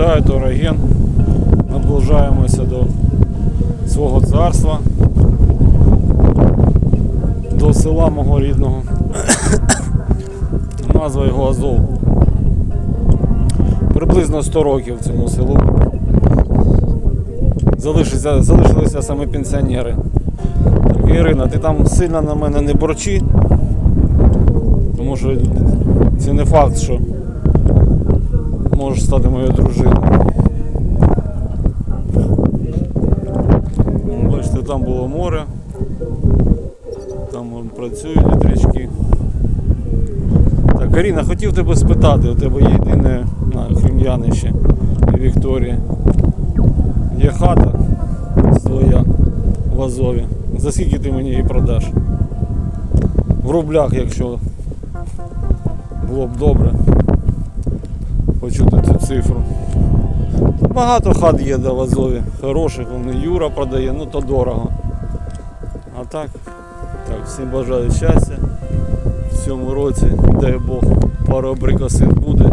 Вітаю, Тороген. Наближаємося до свого царства, до села мого рідного. Назва його Азов. Приблизно 100 років цьому селу. Залишилися, залишилися саме пенсіонери. Ірина, ти там сильно на мене не борчи, тому що це не факт, що можеш стати моєю дружиною. Ну, Бачите, там було море, там працюють вітрячки. Так, Каріна, хотів тебе спитати, у тебе є єдине Хрем'янище Вікторія. Є хата своя в Азові. За скільки ти мені її продаш? В рублях, якщо було б добре почути цю цифру. Багато хат є да, в Азові, хороших, вони Юра продає, ну то дорого. А так, так, всім бажаю щастя. В цьому році, дай Бог, пару абрикосин буде.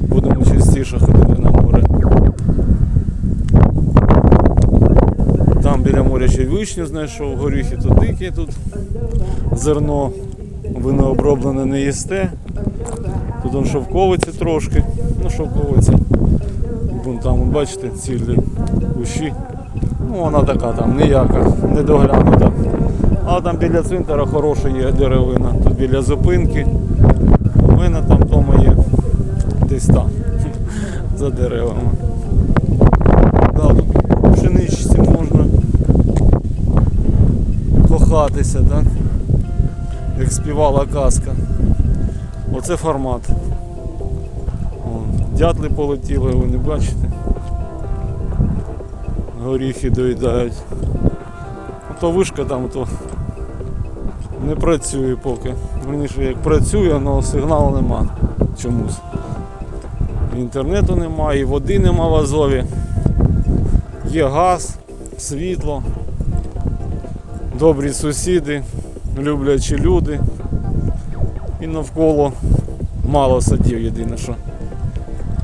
Будемо частіше ходити на море. Там біля моря ще вишню знайшов, горіхи тут дикі, тут зерно винооброблене не їсте. Тут он шовковиці трошки, ну шовковиці. Вон там, бачите, цілі кущі. Ну вона така там ніяка, недоглянута. А там біля цвинтара хороша є деревина. Тут біля зупинки. Мене там вдома є десь там, за деревами. Да, тут пшеничці можна кохатися, так? Як співала казка. Оце формат. Дятли полетіли, ви не бачите. Горіхи доїдають. То вишка там то не працює поки. Верніше як працює, але сигналу нема чомусь. Інтернету немає, і води нема в Азові. Є газ, світло, добрі сусіди, люблячі люди. І навколо мало садів єдине що.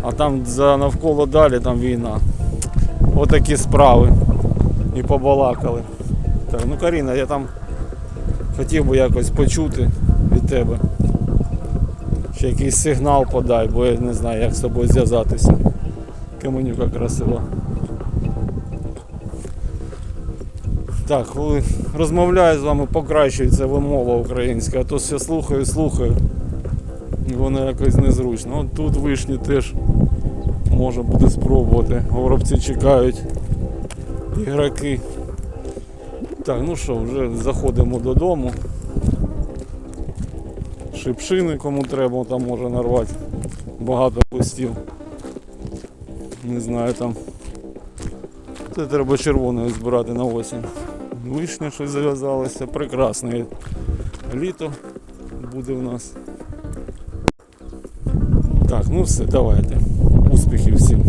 А там за навколо далі там війна. Отакі справи. І побалакали. Так, ну Каріна, я там хотів би якось почути від тебе. Ще якийсь сигнал подай, бо я не знаю, як з тобою зв'язатися. Каменюка красива. Так, коли розмовляю з вами, покращується вимова українська, а то все слухаю, слухаю. Воно якось незручно. От тут вишні теж можна буде спробувати. Горобці чекають. Ігроки. Так, ну що, вже заходимо додому. Шипшини кому треба, там може нарвати. Багато кустів. Не знаю там. Це треба червоною збирати на осінь. Вишня щось зав'язалося. Прекрасне літо буде у нас. Так, ну все, давайте. Успіхів всім.